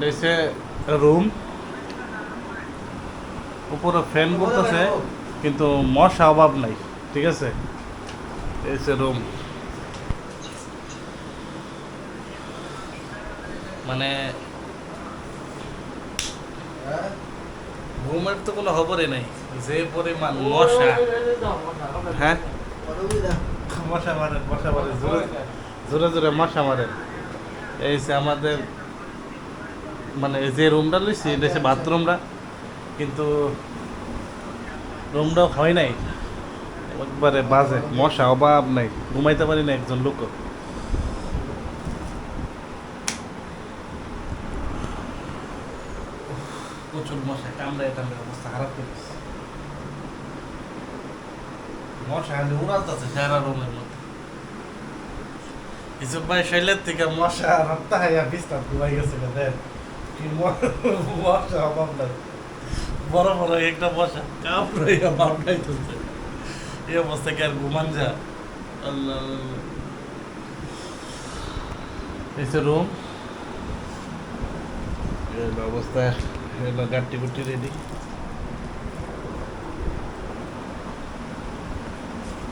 এটা হচ্ছে রুম উপরে ফ্যান করতেছে কিন্তু মশা অভাব নাই, ঠিক আছে? এই রুম মানে ঘুমের তো কোনো খবরই নাই, যে পরিমাণ মশা। হ্যাঁ? মশা মারে মশা মারে জোরে জোরে জোরে মশা মারে এই আমাদের মানে যে রুমটা লইছি এটা হচ্ছে বাথরুমটা, কিন্তু রুমটাও হয় নাই। একবারে বাজে, মশা অভাব নাই, ঘুমাইতে পারি না একজন লোক মশা, কামড়ায় টামড়ায় অবস্থা খারাপ করে। মশা খালি উড়াতেছে সারা রুমের মধ্যে। ইসব ভাই শৈলের থেকে মশা রক্তা খাইয়া বিস্তার ঘুমাই গেছে দেখ। মশা অভাব নাই। বড় বড় একটা মশা কামড়াইয়া মামলাই চলছে এই অবস্থা কি আর ঘুমান যা আল্লাহ এসে রুম। অবস্থা গাড়ি গুটি রেডি।